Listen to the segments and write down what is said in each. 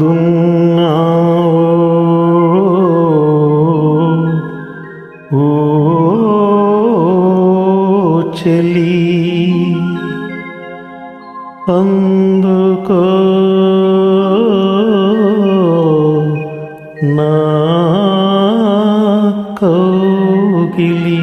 ఎందున్నావో ఓ చెలి అందుకో నా కౌగిలి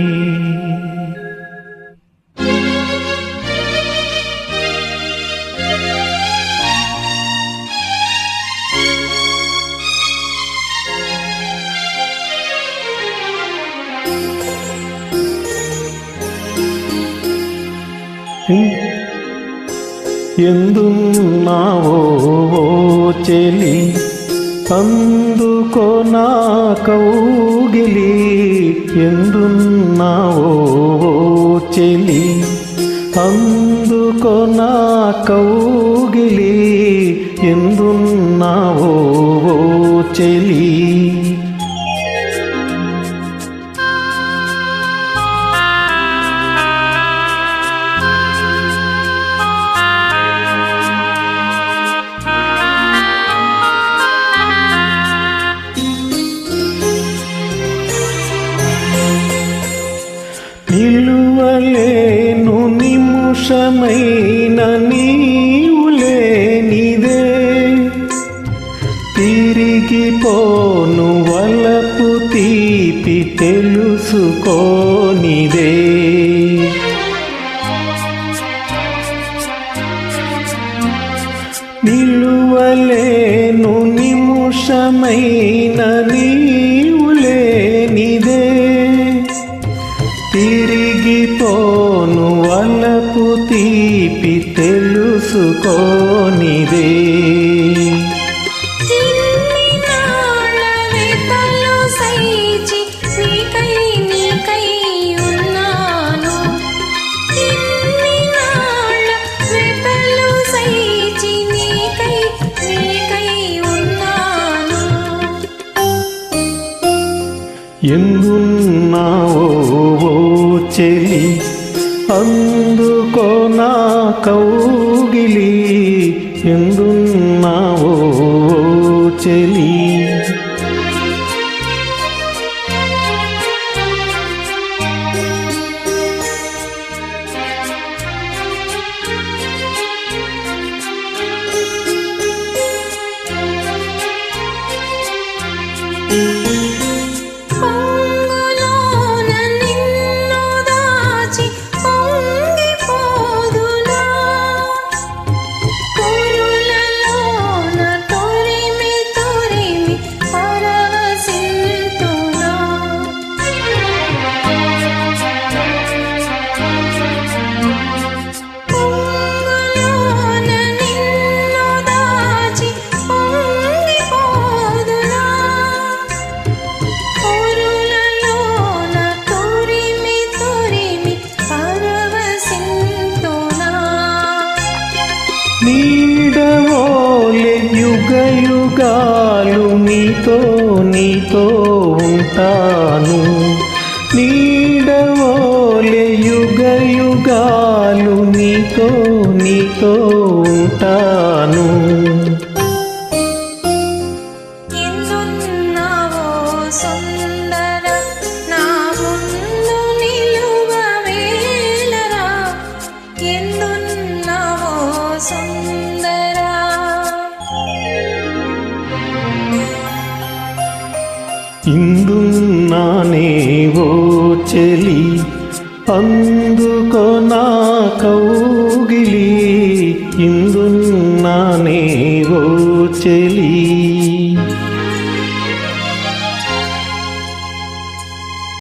ఎందున్నావో ఓ చెలి అందుకో నా కౌగిలి ఎందున్నావో చెలి అందుకో నా కౌగిలి ఎందున్నావో నిముషమైన నీవులేనిదే తిరిగి పోను వలపు తీపి తెలుసుకోనిదే. నిలువలేను నిముషమైన నీవులేనిదే తిరిగి పో వలపు తీపి తెలుసుకోనిదే. ఎందున్నావో చెలి అందుకో నా కౌగిలి ఎందున్నావో చెలీ. యుగాలు నీతో నీతో ఉంటాను. నీడవోలే యుగ యుగాలు నీతో నీతో ఉంటాను. ఎందున్నావో సుందర ఇందున్నానే ఓ చెలి? అందుకో నా కౌగిలి. ఇందున్నానే ఓ చెలి?